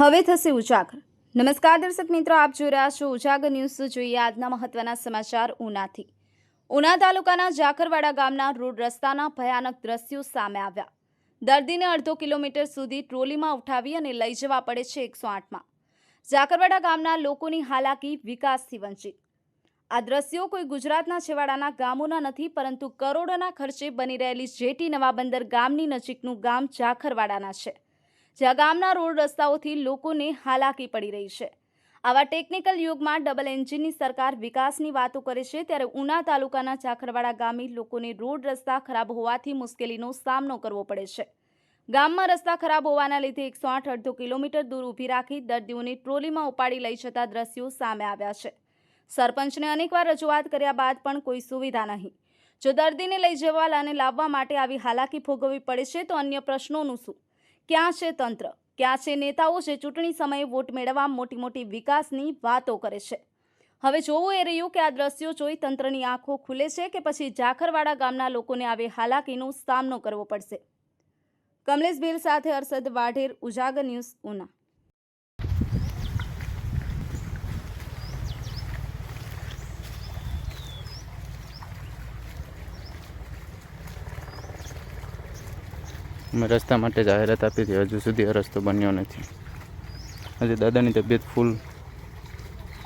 હવે થશે ઉજાગર. નમસ્કાર દર્શક મિત્રો, આપ જોઈ રહ્યા છો ઉજાગર ન્યૂઝ. જોઈએ આજના મહત્વના સમાચાર ઉનાથી. ઉના તાલુકાના જાખરવાડા ગામના રોડ રસ્તાના ભયાનક દ્રશ્યો સામે આવ્યા. દર્દીને અડધો કિલોમીટર સુધી ટ્રોલીમાં ઉઠાવી અને લઈ જવા પડે છે એકસો આઠમાં. જાખરવાડા ગામના લોકોની હાલાકી વિકાસથી વંચિત. આ દ્રશ્યો કોઈ ગુજરાતના છેવાડાના ગામોના નથી, પરંતુ કરોડોના ખર્ચે બની રહેલી જેટી નવા બંદર ગામની નજીકનું ગામ જાખરવાડાના છે. જ્યાં ગામના રોડ રસ્તાઓથી લોકોને હાલાકી પડી રહી છે. આવા ટેકનિકલ યુગમાં ડબલ એન્જિનની સરકાર વિકાસની વાતો કરે છે ત્યારે ઉના તાલુકાના ચાખરવાડા ગામે લોકોને રોડ રસ્તા ખરાબ હોવાથી મુશ્કેલીનો સામનો કરવો પડે છે. ગામમાં રસ્તા ખરાબ હોવાના લીધે એકસો આઠ અડધો કિલોમીટર દૂર ઊભી રાખી દર્દીઓને ટ્રોલીમાં ઉપાડી લઈ જતા દ્રશ્યો સામે આવ્યા છે. સરપંચને અનેકવાર રજૂઆત કર્યા બાદ પણ કોઈ સુવિધા નહીં. જો દર્દીને લઈ જવા અને લાવવા માટે આવી હાલાકી ભોગવવી પડે છે તો અન્ય પ્રશ્નોનું શું? ક્યાં છે તંત્ર? ક્યાં છે નેતાઓ જે ચૂંટણી સમયે વોટ મેળવવા મોટી મોટી વિકાસની વાતો કરે છે? હવે જોવું એ રહ્યું કે આ દ્રશ્યો જોઈ તંત્રની આંખો ખુલે છે કે પછી જાખરવાડા ગામના લોકોને આવી હાલાકીનો સામનો કરવો પડશે? કમલેશ ભીલ સાથે અરશદ વાઢેર, ઉજાગર ન્યૂઝ ઉના. અમે રસ્તા માટે જાહેરાત આપી હતી. હજુ સુધી આ રસ્તો બન્યો નથી. આજે દાદાની તબિયત ફૂલ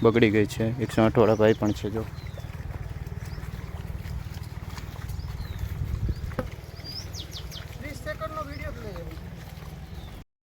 બગડી ગઈ છે. એકસો આઠવાળા ભાઈ પણ છે, જો.